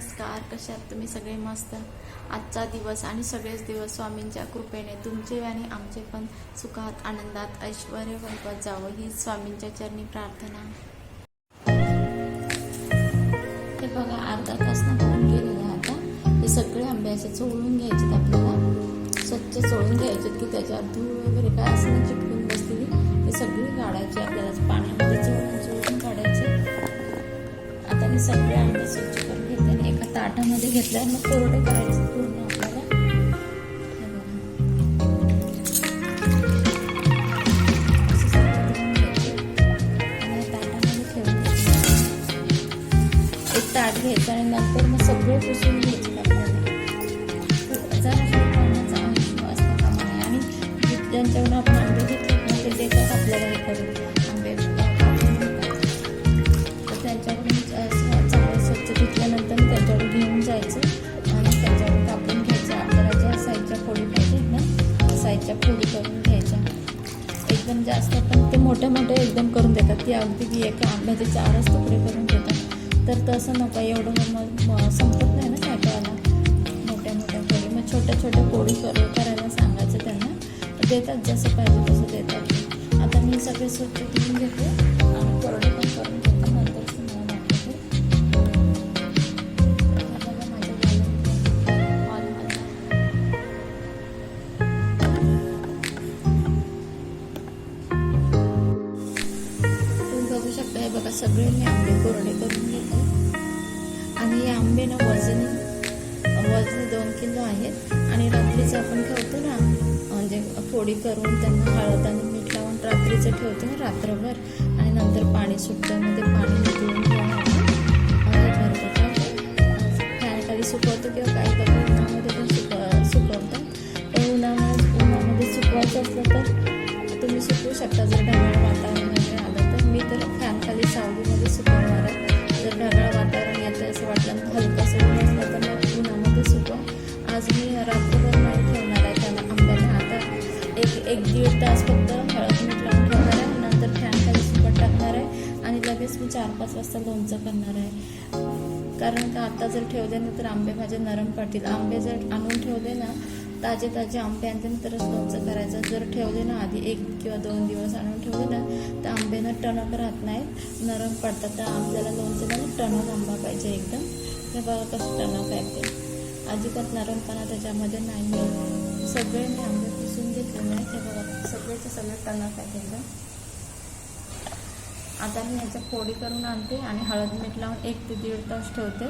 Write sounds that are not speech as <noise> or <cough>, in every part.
नमस्कार कशात आहात तुम्ही? सगळे मस्त? आजचा दिवस आणि सगळेच दिवस स्वामींच्या कृपेने तुमचे आणि आमचे पण सुखात आनंदात ऐश्वर वैभव जावं ही स्वामींच्या चरणी प्रार्थना. हे बघा अर्धा तास ना होऊन गेलेले आता. हे सगळे आंबे असे चोळून घ्यायचे आपल्याला. स्वच्छ चोळून घ्यायचे की त्याच्यावर धूळ वगैरे काय असं ना चिटकून बसलेली. ते सगळी काढायची आपल्याला पाण्यामध्ये चोळून चोळून काढायचे. आता मी सगळे आंबे स्वच्छ ताटामध्ये घेतल्यावर मग कोरडे करायचे पूर्ण आपल्याला. आणि ताटामध्ये ठेवून एक ताट घ्यायचं आणि नंतर मग सगळे पुसून घ्यायचे आपल्याला जरा पाण्याचा अंश असता कामा नये आणि ज्यांच्याकडून आपण अंडे घेतले ते देतात आपल्याला हे करून. रेडी करून घ्यायच्या. एकदम जास्त पण ते मोठे मोठे एकदम करून देतात. ती अगदी की एका आंब्याचे चारच तुकडे करून देतात. तर तसं नका एवढं मग संपत नाही ना काय करायला मोठ्या मोठ्या पोळी मग छोट्या छोट्या पोळी करू करायला सांगायचं त्यांना. देतात जसं पाहिजे तसं देतात. आता मी सगळे स्वच्छ करून घेते. आणि आपण ठेवतो ना म्हणजे फोडी करून त्यांना हळद आणि मीठ लावून रात्रीचं ठेवतो ना रात्रभर. आणि नंतर पाणी सुटतं मध्ये पाणी निघून फॅनखाली सुकवतो किंवा काही लोक उन्हामध्ये पण सुक सुकवतो. पण उन्हामध्ये उन्हामध्ये सुकवायचं असलं तर तुम्ही सुकवू शकता. जर ढगाळ वातावरण वगैरे आलं तर. मी तर फॅनखाली सावलीमध्ये सुकवतो एक दीड तास फक्त हळद मीठ लावून ठेवणार आहे. नंतर फॅनखाली सुकट टाकणार आहे. आणि लगेच मी चार पाच वाजता लोणचं करणार आहे. कारण का आता जर ठेवले ना तर आंबे माझे नरम पडतील. आंबे जर आणून ठेवले ना ताजे ताजे आंबे आणते तरच लोणचं करायचं. जर ठेवले ना आधी एक किंवा दोन दिवस आणून ठेवले ना तर आंब्यांना टणक राहत नाहीत. नरम पडतात. तर आपल्याला लोणचं ना टणक आंबा पाहिजे एकदम. हे बघा कसं टणक आहे ते. अजिबात नरमपणा त्याच्यामध्ये नाही सगळे मी आंबे सगळ्याचे बघा सगळ्याचे सगळे टणक आहेत आता मी ह्याचं फोडी करून आणते आणि हळद मीठ लावून एक ते दीड तास ठेवते.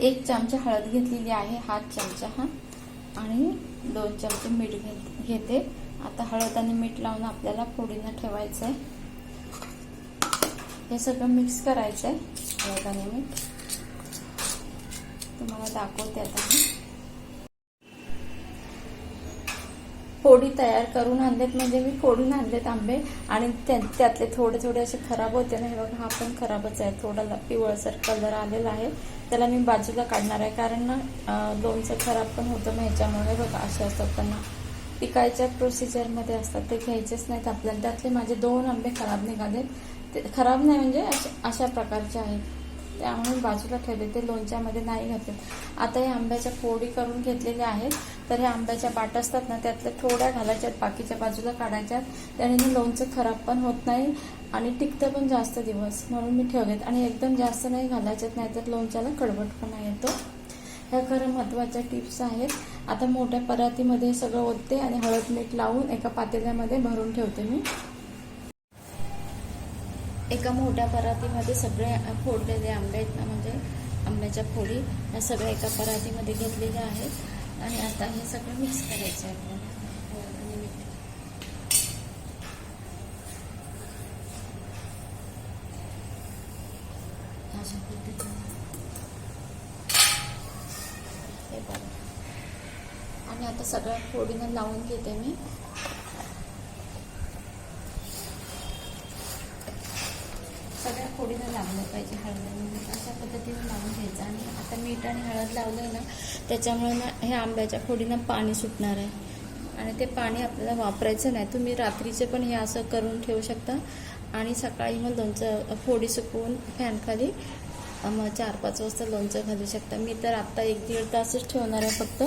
एक चमचा हळद घेतलेली आहे हा चमचा हा. आणि दोन चमचे मीठ घेते आता हळद आणि मीठ लावून आपल्याला फोडीनं ठेवायचं आहे हे सगळं मिक्स करायचं आहे हळद आणि मीठ. तुम्हाला दाखवते आता मी. फोडी तयार करून आणलेत. म्हणजे मी फोडून आणलेत आंबे. आणि त्या- त्यातले थोडे थोडे असे खराब होते ना. हे बघा हा पण खराबच आहे. थोडा ल- पिवळसर कलर आलेला आहे. त्याला मी बाजूला काढणार आहे. कारण ना लोणचं खराब पण होतं मग ह्याच्यामुळे. बघा असे असतात त्यांना पिकायच्या प्रोसिजरमध्ये असतात. ते घ्यायचेच नाहीत आपल्याला. त्यातले माझे दोन आंबे खराब निघाले ते खराब नाही म्हणजे अशा- अशा प्रकारचे आहेत. त्यामुळे बाजूला ठेवले ते लोणच्यामध्ये नाही घातले. आता हे आंब्याच्या फोडी करून घेतलेल्या आहेत. तर हे आंब्याच्या पाट असतात ना त्यातल्या थोड्या घालायच्यात बाकीच्या बाजूला काढायच्यात त्याने लोणचं खराब पण होत नाही आणि टिकतं पण जास्त दिवस. म्हणून मी ठेवलेत. आणि एकदम जास्त नाही घालायच्यात नाहीतर लोणच्याला कडवटपणा येतो. ह्या खरं महत्त्वाच्या टिप्स आहेत. आता मोठ्या परातीमध्ये सगळं ओतते आणि हळद मीठ लावून एका पातेल्यामध्ये भरून ठेवते मी. एका मोठ्या परातीमध्ये सगळे फोडलेले आंबे आहेत ना म्हणजे आंब्याच्या फोडी ह्या सगळ्या एका परातीमध्ये घेतलेल्या आहेत. आणि आता हे सगळं मिक्स करायचं आहे आपल्याला. अशा पद्धतीने. आणि आता सगळ्या फोडीनं लावून घेते मी. पद्धतीनं लावलं पाहिजे हळद अशा पद्धतीने लावून घ्यायचं. आणि आता मीठ आणि हळद लावलं ना त्याच्यामुळे ना हे आंब्याच्या फोडीनं पाणी सुटणार आहे. आणि ते पाणी आपल्याला वापरायचं नाही. तुम्ही रात्रीचे पण हे असं करून ठेवू शकता. आणि सकाळी मग लोणचं फोडी सुकवून फॅनखाली मग चार पाच वाजता लोणचं घालू शकता. मी तर आत्ता एक दीड तासच ठेवणार आहे फक्त.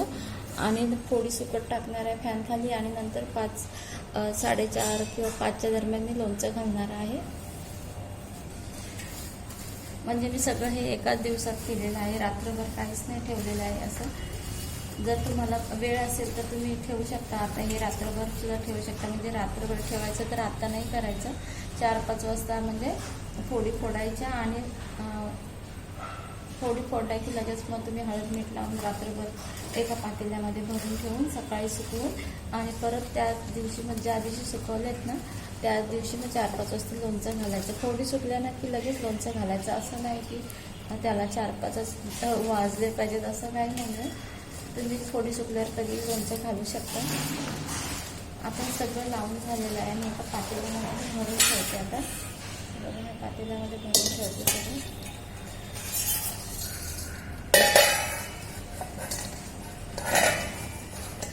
आणि फोडी सुकट टाकणार आहे फॅनखाली आणि नंतर पाच साडेचार किंवा पाचच्या दरम्यान मी लोणचं घालणार आहे. म्हणजे मी सगळं हे एकाच दिवसात केलेलं आहे. रात्रभर काहीच नाही ठेवलेलं आहे असं. जर तुम्हाला वेळ असेल तर तुम्ही ठेवू शकता. आता हे रात्रभर सुद्धा ठेवू शकता. म्हणजे रात्रभर ठेवायचं तर आता नाही करायचं. चार पाच वाजता म्हणजे फोडी फोडायच्या आणि फोडी फोडल्या की लगेच मग तुम्ही हळद मीठ लावून रात्रभर एका पातेल्यामध्ये भरून ठेवून सकाळी सुकवून आणि परत त्या दिवशी मग ज्या दिवशी सुकवलेत ना त्या दिवशी मग चार पाच वाजता लोणचं घालायचं. थोडी सुटल्या ना की लगेच लोणचं घालायचं. असं नाही की त्याला चार पाच वाजले पाहिजेत असं काही नाही तुम्ही थोडी सुकल्यावर कधी लोणचं घालू शकता. आपण सगळं लावून झालेलं आहे. मी एका पातेल्यामध्ये भरून ठेवते आता. बघा पातेल्यामध्ये भरून ठेवते सगळं.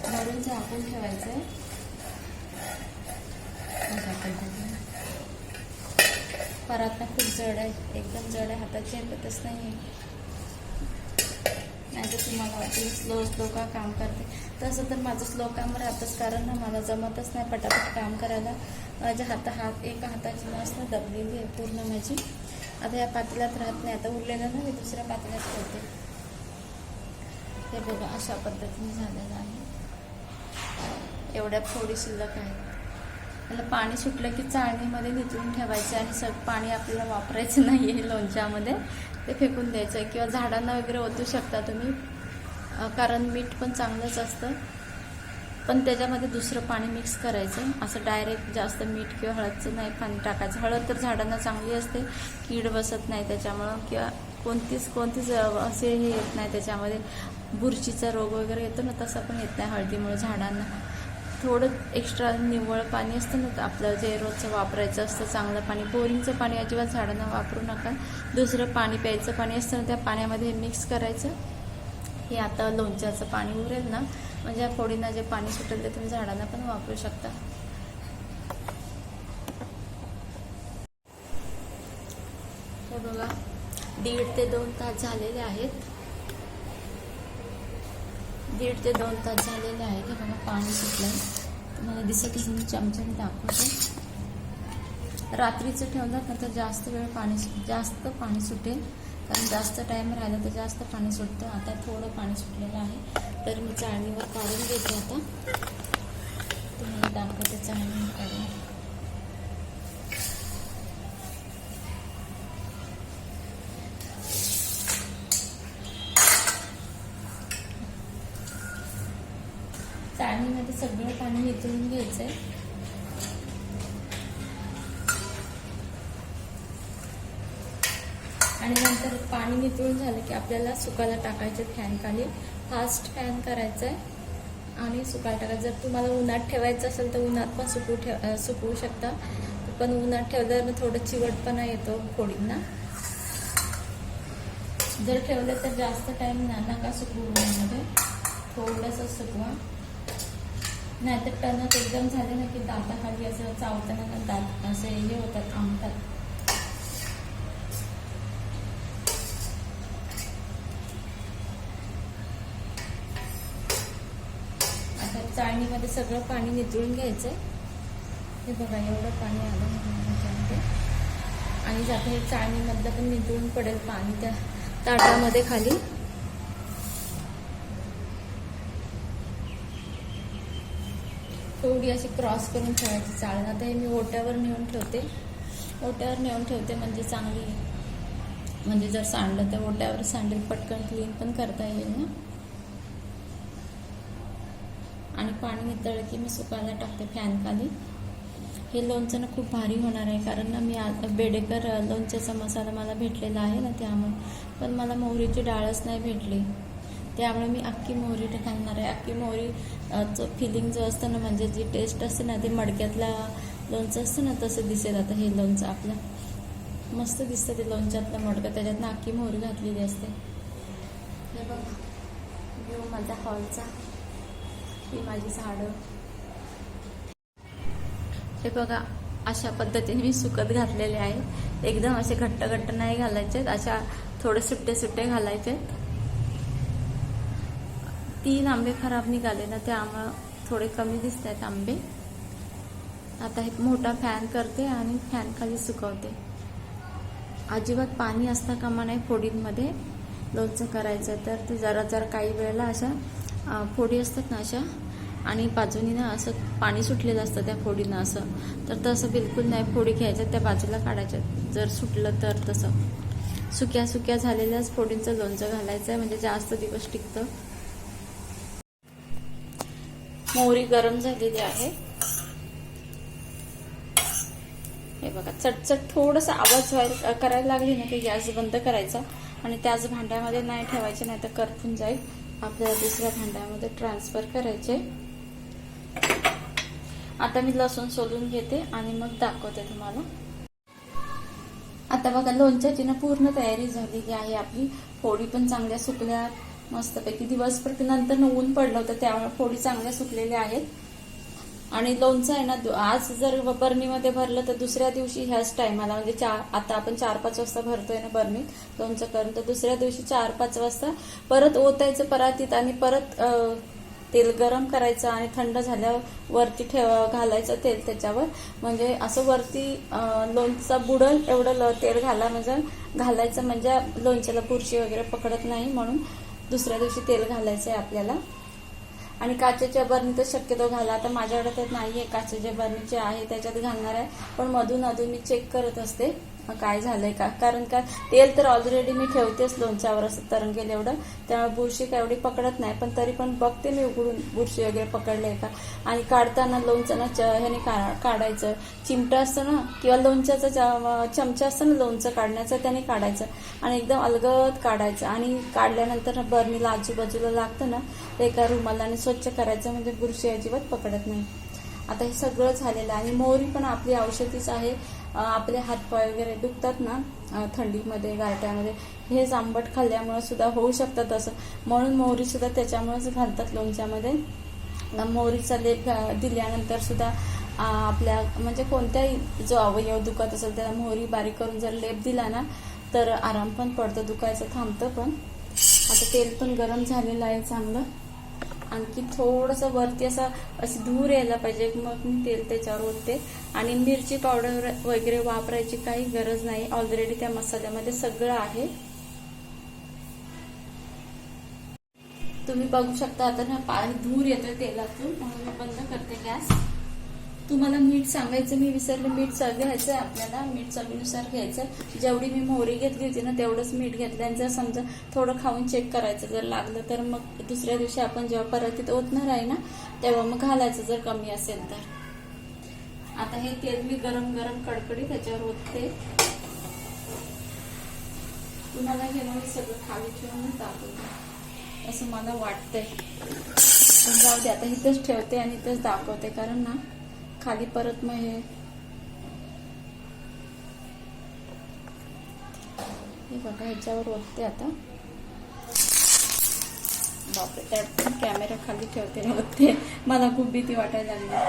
भरून झाकून ठेवायचं आहे अशा पद्धतीने परात खूप जड आहे. एकदम जड आहे. हातात झेपतच नाही नाही तर तुम्हाला वाटेल स्लो स्लो का काम करते. तसं तर माझं स्लो काम राहतंच कारण ना मला जमतच नाही पटापट काम करायला. माझ्या हाता हात एका हाताची नस ना दबलेली आहे पूर्ण माझी. आता या पातेल्यात राहत नाही. आता उरलेलं ना मी दुसऱ्या पातेल्यात ठेवते. हे बघा अशा पद्धतीने झालेलं आहे. एवढ्या थोडी शिल्लक आहे त्याला पाणी सुटलं की चाळणीमध्ये निचळून ठेवायचं आणि सग पाणी आपल्याला वापरायचं <laughs> नाही आहे लोणच्यामध्ये. ते फेकून द्यायचं आहे किंवा झाडांना वगैरे ओतू शकता तुम्ही. कारण मीठ पण चांगलंच असतं. पण त्याच्यामध्ये दुसरं पाणी मिक्स करायचं. असं डायरेक्ट जास्त मीठ किंवा हळदचं नाही पाणी टाकायचं. हळद तर झाडांना चांगली असते. कीड बसत नाही त्याच्यामुळं किंवा कोणतीच कोणतीच असे हे येत नाही त्याच्यामध्ये. बुरशीचा रोग वगैरे येतो ना तसा पण येत नाही हळदीमुळे झाडांना. थोडं एक्स्ट्रा निव्वळ पाणी असतं ना आपलं जे रोजचं वापरायचं असतं चांगलं पाणी बोरिंगचं पाणी अजिबात झाडांना वापरू नका. दुसरं पाणी प्यायचं पाणी असतं ना त्या पाण्यामध्ये मिक्स करायचं. हे आता लोणच्याचं पाणी उरेल ना म्हणजे या फोडींना जे पाणी सुटेल ते तुम्ही झाडांना पण वापरू शकता. हे बघा दीड ते दोन तास झालेले आहेत. दीड ते दोन तास झालेले आहेत. हे पाणी सुटलं तुम्हाला दिसत असेल मी चमच्याने दाखवते. रात्रीचं ठेवलं ना तर जास्त वेळ पाणी जास्त पाणी सुटेल. कारण जास्त टाईम राहिला तर जास्त पाणी सुटतं. आता थोडं पाणी सुटलेलं आहे. तर मी चाळणीवर काढून घेते आता. तुम्हाला दाखवते चाळणीवर काढून. उतरून घ्यायचंय. आणि नंतर पाणी निचळून झालं की आपल्याला सुकायला टाकायचं फॅन खाली. फास्ट फॅन करायचं आहे आणि सुकायला टाकायचं. जर तुम्हाला उन्हात ठेवायचं असेल तर उन्हात पण सुकू ठेव सुकवू शकता. पण उन्हात ठेवल्यावर थोडं चिवटपणा येतो फोडींना. जर ठेवलं तर जास्त टाइम ना नका सुकवू उन्हामध्ये. थोडंसं सुकवा. नाहीतर टणक एकदम झाले ना की दाताखाली असं चावताना ना दात असे हे होतात थांबतात. आता चाळणीमध्ये सगळं पाणी नितळून घ्यायचंय. हे बघा एवढं पाणी आलं ह्याच्यामध्ये आणि जाते हे चाळणीमधलं पण नितळून पडेल पाणी त्या ताटामध्ये खाली. थोडी अशी क्रॉस करून ठेवायची चाळण. आता हे मी ओट्यावर नेऊन ठेवते. ओट्यावर नेऊन ठेवते म्हणजे चांगली. म्हणजे जर सांडलं तर ओट्यावर सांडेल पटकन क्लीन पण करता येईल ना. आणि पाणी नितळलं की मी सुकायला टाकते फॅनखाली हे लोणचं ना खूप भारी होणार आहे कारण ना मी आता बेडेकर लोणच्याचा मसाला मला भेटलेला आहे ना त्यामुळे. पण मला मोहरीची डाळच नाही भेटली. त्यामुळे मी अख्खी मोहरी घालणार आहे. अख्खी मोहरी फिलिंग जो असतं ना म्हणजे जी टेस्ट असते ना ते मडक्यातला लोणचं असतं ना तसं दिसेल आता हे लोणचं आपलं. मस्त दिसतं ते लोणच्यातलं मडकं. त्याच्यात ना अख्खी मोहरी घातलेली असते. हे बघा. व्यू माझा हॉलचा ही माझी झाडं. हे बघा अशा पद्धतीने मी सुकत घातलेले आहे. एकदम असे घट्ट घट्ट नाही घालायचे अशा थोडे सुट्टे सुट्टे घालायचे तीन आंबे खराब निघाले ना त्यामुळं थोडे कमी दिसत आहेत आंबे. आता एक मोठा फॅन करते आणि फॅन खाली सुकवते. अजिबात पाणी असता कामा नाही फोडींमध्ये. लोणचं करायचं तर ते जरा जरा काही वेळेला अशा फोडी असतात ना अशा आणि बाजूनी ना असं पाणी सुटलेलं असतं त्या फोडीनं असं. तर तसं बिलकुल नाही फोडी घ्यायच्या त्या बाजूला काढायच्या. जर सुटलं तर तसं. सुक्या सुक्या झालेल्याच फोडींचं लोणचं घालायचं आहे म्हणजे जास्त दिवस टिकतं. मोहरी गरम झालेली आहे. हे बघा चटचट थोडासा आवाज व्हायला करायला लागली ना की गॅस बंद करायचा आणि त्याच भांड्यामध्ये नाही ठेवायचे नाही तर करपून जाईल. आपल्याला दुसऱ्या भांड्यामध्ये ट्रान्सफर करायचे. आता मी लसूण सोलून घेते आणि मग दाखवते तुम्हाला. आता बघा लोणच्याची ना पूर्ण तयारी झालेली आहे आपली. फोडी पण चांगल्या सुकल्या मस्तपैकी दिवसभर नंतर ऊन पडलं होतं त्यामुळे फोडी चांगल्या सुकलेल्या आहेत. आणि लोणचं आहे ना आज जर बर्नीमध्ये भरलं तर दुसऱ्या दिवशी ह्याच टायमाला म्हणजे चार आता आपण चार पाच वाजता भरतोय ना बर्नीत लोणचं करून तर दुसऱ्या दिवशी चार पाच वाजता परत ओतायचं परातीत आणि परत तेल गरम करायचं आणि थंड झाल्यावर वरती ठेव घालायचं तेल त्याच्यावर. म्हणजे असं वरती लोणचं बुडल एवढं ल- तेल घाला म्हणजे घालायचं म्हणजे लोणच्याला बुरशी वगैरे पकडत नाही म्हणून. दुसऱ्या दिवशी तेल घालायचं आहे आपल्याला. आणि काचेच्या बर्नी तर शक्यतो घाला. आता माझ्याकडे तर नाहीये. काचेच्या बर्नीचे आहे त्याच्यात घालणार आहे. पण मधून अधून मी चेक करत असते. काय झालंय का? कारण का तेल तर ऑलरेडी मी ठेवतेच लोणच्यावर असं तरण गेलं एवढं. त्यामुळे बुरशी काय एवढी पकडत नाही पण तरी पण बघते मी उघडून बुरशी वगैरे पकडले का? आणि काढताना लोणचं ना च- ह्याने काढायचं. चिमटा असतं ना किंवा लोणच्याचा चमचा असतं ना लोणचं काढण्याचं त्याने काढायचं. आणि एकदम अलगद काढायचं. आणि काढल्यानंतर ना बर्नीला आजूबाजूला लागतं ना ते एका रुमालाने स्वच्छ करायचं म्हणजे बुरशी अजिबात पकडत नाही. आता हे सगळं झालेलं आहे. आणि मोहरी पण आपली औषधीच आहे. आपले हातपाय वगैरे दुखतात ना थंडीमध्ये गारट्यामध्ये हे आंबट खाल्ल्यामुळे सुद्धा होऊ शकतात तसं म्हणून मोहरी सुद्धा त्याच्यामुळेच घालतात लोणच्यामध्ये. मोहरीचा लेप घा- दिल्यानंतर सुद्धा आपल्या म्हणजे कोणत्याही जो अवयव दुखत असेल त्याला मोहरी बारीक करून जर लेप दिला ना तर आराम पण पडतो दुखायचं थांबतं पण. आता तेल पण गरम झालेलं आहे चांगलं. आणखी थोडंसं वरती असं असं धूर यायला पाहिजे मग मी तेल त्याच्यावर ओतते. आणि मिरची पावडर वगैरे वापरायची काही गरज नाही. ऑलरेडी त्या मसाल्यामध्ये सगळं आहे. तुम्ही बघू शकता आता ना पाणी धूर येतोय तेलातून म्हणून मी बंद करते गॅस. तुम्हाला मीठ सांगायचं मी विसरले मीठ घ्यायचं आहे आपल्याला. मीठ चवीनुसार घ्यायचं जेवढी मी मोहरी घेतली होती ना तेवढंच मीठ घेतलं आणि जर समजा थोडं खाऊन चेक करायचं जर लागलं तर मग दुसऱ्या दिवशी आपण जेव्हा परतीत ओतणार आहे ना तेव्हा मग घालायचं जर कमी असेल तर. आता हे तेल मी गरम गरम कडकडी त्याच्यावर ओतते. तुम्हाला हे मी सगळं खाली ठेवून दाखवते. असं मला वाटतंय. पण जाऊ दे आता इथंच ठेवते आणि इथंच दाखवते. कारण ना खाली परत मग हे. बघा ह्याच्यावर ओतते आता. बापरे त्यात पण कॅमेरा खाली ठेवते ओतते. मला खूप भीती वाटायला लागली.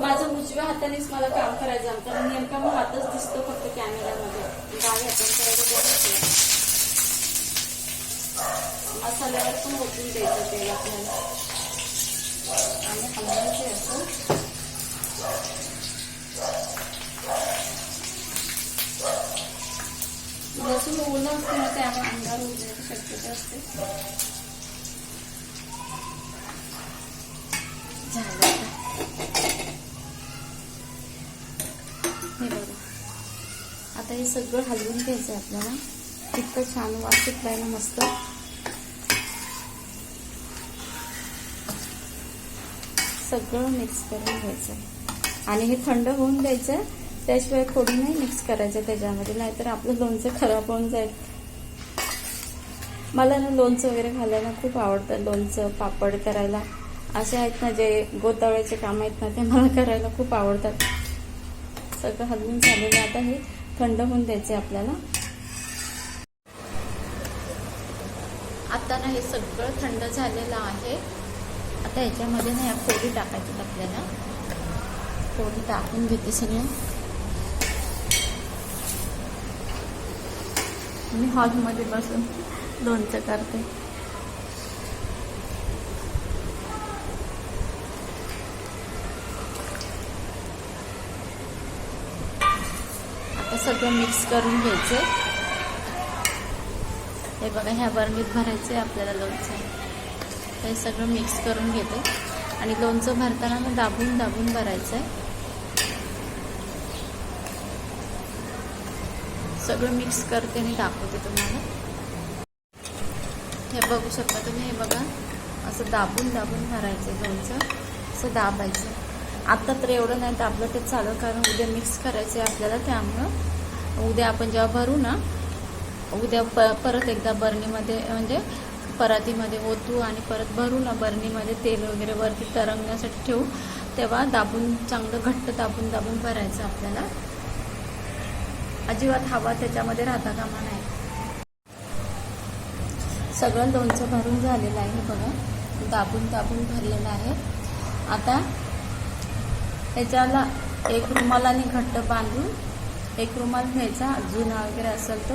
माझं उजव्या हातानेच मला काम करायचं आमचं नेमका मग हातच दिसतो फक्त कॅमेऱ्यामध्ये डाव्या हाताने करायला मसाल्यावर पण ओतून द्यायचं तेल आपल्याला. आणि हलवायचे असं. लसूण ओलं असते ना त्यामुळे अंगार उडण्याची शक्यता असते. आता. हे बघा. आता हे सगळं हलवून घ्यायचं आहे आपल्याला. इतकं छान वास सुटलाय ना मस्त. सगळं मिक्स करून घ्यायचं. आणि हे थंड होऊन द्यायचं त्याशिवाय थोडी नाही मिक्स करायचं त्याच्यामध्ये नाहीतर आपलं लोणचं खराब होऊन जाईल. मला ना लोणचं वगैरे घालायला खूप आवडतं लोणचं पापड करायला. असे आहेत ना जे गोतावळ्याचे काम आहेत ना ते मला करायला खूप आवडतात. सगळं हलवून झालेलं आता हे थंड होऊन द्यायचे आपल्याला. आता ना हे सगळं थंड झालेलं आहे. आता याच्यामध्ये ना या फोडी टाकायच्यात आपल्याला. फोडी टाकून घेते सगळ्या मी हॉलमध्ये बसून लोणचं करते. आता सगळं मिक्स करून घ्यायचं. हे बघा ह्या बरणीत भरायचं आहे आपल्याला लोणचं. हे सगळं मिक्स करून घेते. आणि लोणचं भरताना मग दाबून दाबून भरायचं आहे सगळं मिक्स करते आणि दाखवते तुम्हाला. हे बघू शकता तुम्ही हे बघा. असं दाबून दाबून भरायचं लोणचं. असं दाबायचं. आता तर एवढं नाही दाबलं ते चालू कारण उद्या मिक्स करायचं आहे आपल्याला त्यामुळं उद्या आपण जेव्हा भरू ना उद्या प परत एकदा बरणीमध्ये म्हणजे परातीमध्ये ओतू आणि परत भरू ना बरणीमध्ये तेल वगैरे वरती तरंगण्यासाठी ठेवू. तेव्हा दाबून चांगलं घट्ट दाबून दाबून भरायचं आपल्याला. अजिबात हवा त्याच्यामध्ये राहता कामा नाही सगळं लोणचं भरून झालेलं आहे बघा. दाबून दाबून भरलेलं आहे. आता त्याच्याला एक रुमालाने घट्ट बांधून एक रुमाल घ्यायचा जुना वगैरे असेल तो.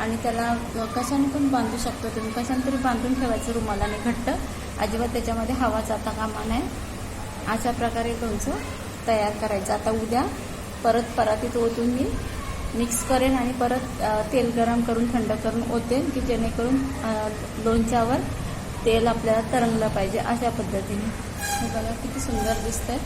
आणि त्याला कशाने पण बांधू शकतो तुम्ही. कशाने तरी बांधून ठेवायचं रुमालाने घट्ट. अजिबात त्याच्यामध्ये हवा जाता कामा नाही अशा प्रकारे लोणचं तयार करायचं. आता उद्या परत परातीत ओतून मी मिक्स करेन आणि परत तेल गरम करून थंड करून ओतेन की जेणेकरून लोणच्यावर तेल आपल्याला तरंगलं पाहिजे अशा पद्धतीने. बघा किती सुंदर दिसतंय.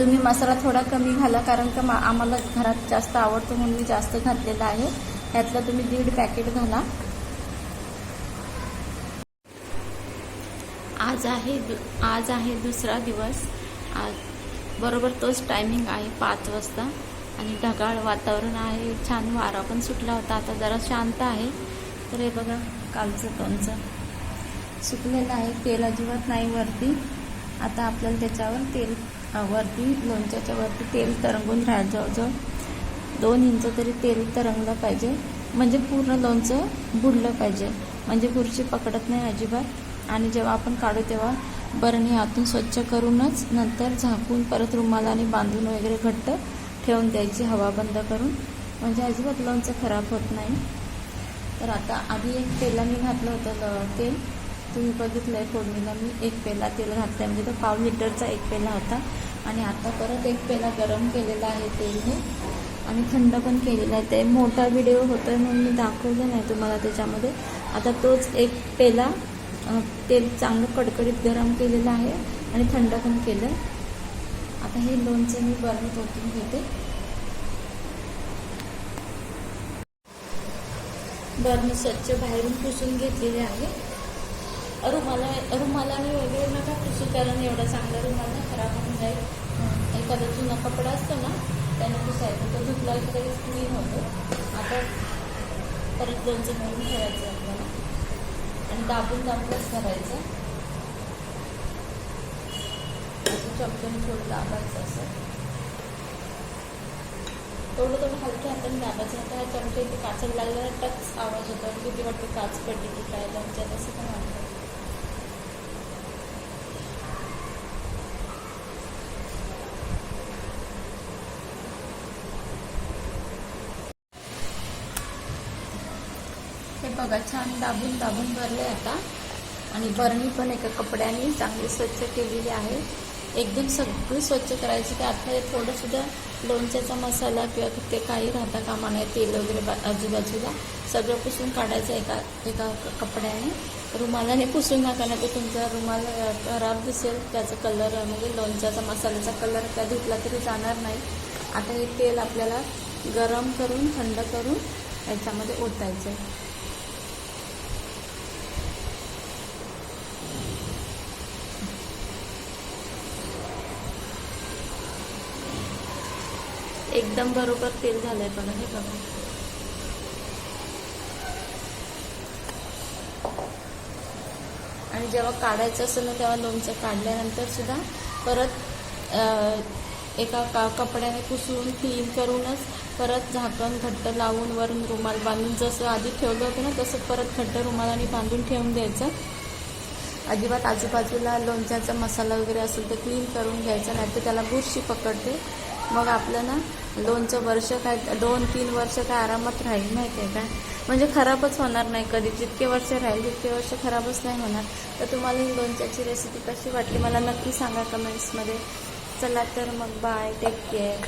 तुम्ही मसाला थोडा कमी घाला कारण का मा आम्हाला घरात जास्त आवडतो म्हणून मी जास्त घातलेला आहे. त्यातलं तुम्ही दीड पॅकेट घाला. आज आहे आज आहे दुसरा दिवस. आज बरोबर तोच टायमिंग आहे पाच वाजता. आणि ढगाळ वातावरण आहे छान वारा पण सुटला होता. आता जरा शांत आहे. तर हे बघा कालचं लोणचं सुकलेलं आहे तेल अजिबात नाही वरती. आता आपल्याला त्याच्यावर तेल वरती लोणच्याच्या वरती तेल तरंगून राहायला जवळजवळ दोन इंच तरी तेल तरंगलं पाहिजे. म्हणजे पूर्ण लोणचं बुडलं पाहिजे. म्हणजे बुरशी पकडत नाही अजिबात. आणि जेव्हा आपण काढू तेव्हा बरणी आतून स्वच्छ करूनच नंतर झाकून परत रुमालाने बांधून वगैरे घट्ट ठेवून द्यायची हवा बंद करून. म्हणजे अजिबात लोणचं खराब होत नाही. तर आता आधी एक तेलाने घातलं होतं तेल. तुम्ही बघितलं आहे फोडणीला मी एक पेला तेल घातलं आहे म्हणजे तो पाव लिटरचा एक पेला होता. आणि आता परत एक पेला गरम केलेला आहे तेल हे आणि थंड पण केलेला आहे. ते मोठा व्हिडिओ होतोय म्हणून मी दाखवलं नाही तुम्हाला त्याच्यामध्ये. आता तोच एक पेला तेल चांगलं कडकडीत गरम केलेलं आहे आणि थंड पण केलं आता हे लोणचं मी बरं ओतून घेते बरणी स्वच्छ बाहेरून पुसून घेतलेली आहे. रुमाला रुमालाने वगैरे नका पुसू कारण एवढा चांगला रुमाल ना खराब होऊन जाईल. एखादा जुना कपडा असतो ना त्याने पुसायचं तो धुतला की लगेच क्लीन होतो. आता परत लोणचं भरून ठेवायचं आपल्याला. आणि दाबून दाबूनच करायचं असं चमच्याने थोडं दाबायचं असं. थोडं थोडं हलक्या हाताने दाबायचं आता हा चमचा इथे काचाला लागला टच आवाज होतो किती वाटतं काच पडली की काय लोणच्यात असं पण वाटतं हे बघा छान दाबून दाबून भरले आता. आणि बरणी पण एका कपड्याने चांगली स्वच्छ केलेली आहे. एकदम सगळी स्वच्छ करायची की आतमध्ये थोडंसुद्धा लोणच्याचा मसाला किंवा ते काही राहता कामा नाही तेल वगैरे बा आजूबाजूला सगळं पुसून काढायचं एका एका कपड्याने. रुमालाने पुसून नका नाही तर तुमचा रुमाल खराब दिसेल. त्याचा कलर म्हणजे लोणच्याचा मसाल्याचा कलर त्या धुतला तरी जाणार नाही. आता हे तेल आपल्याला गरम करून थंड करून याच्यामध्ये ओतायचं आहे एकदम बरोबर तेल झालंय बघा हे बघा. आणि जेव्हा काढायचं असेल ना तेव्हा लोणचं काढल्यानंतर सुद्धा परत एका का कपड्याने पुसून क्लीन करूनच परत झाकण घट्ट लावून वरून रुमाल बांधून जसं आधी ठेवलं होतं ना तसं परत घट्ट रुमालाने बांधून ठेवून द्यायचं. अजिबात आजूबाजूला लोणच्याचा मसाला वगैरे असेल तर क्लीन करून घ्यायचा नाही तर त्याला बुरशी पकडते. मग आपलं ना दोनचं वर्ष काय दोन तीन वर्ष काय आरामात राहील माहिती आहे का? म्हणजे खराबच होणार नाही कधी. जितके वर्ष राहील तितके वर्ष खराबच नाही होणार. तर तुम्हाला ही लोणच्याची रेसिपी कशी वाटली? मला नक्की सांगा कमेंट्समध्ये चला तर मग बाय टेक केअर